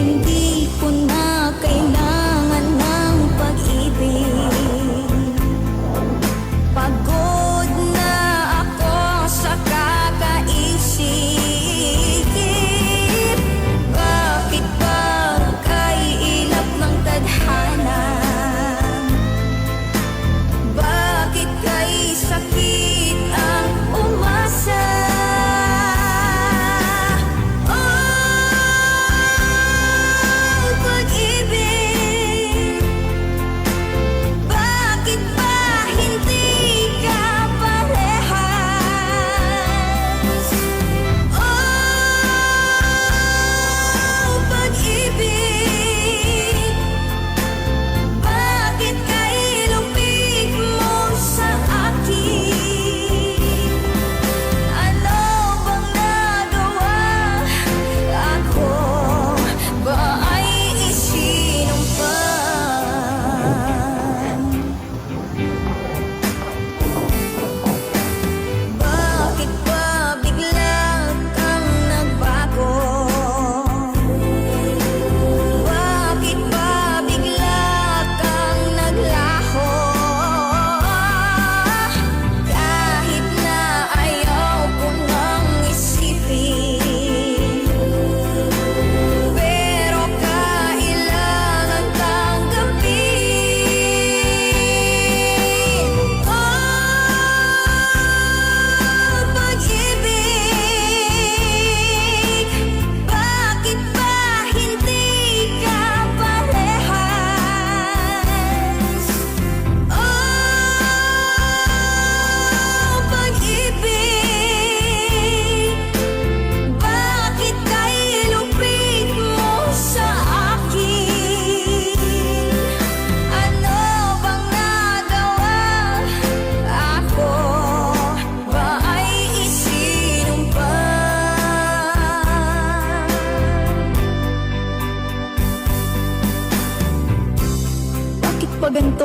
Tình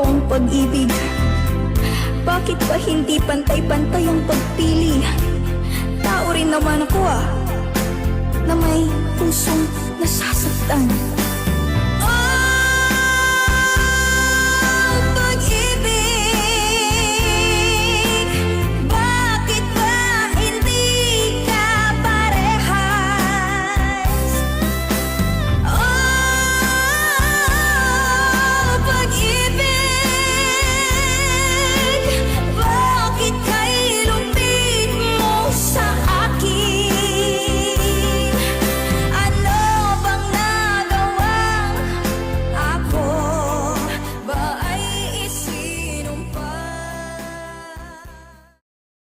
ang pag-ibig? Bakit pa hindi pantay-pantay ang pagpili? Tao rin naman ako ah, na may pusong nasasaktan.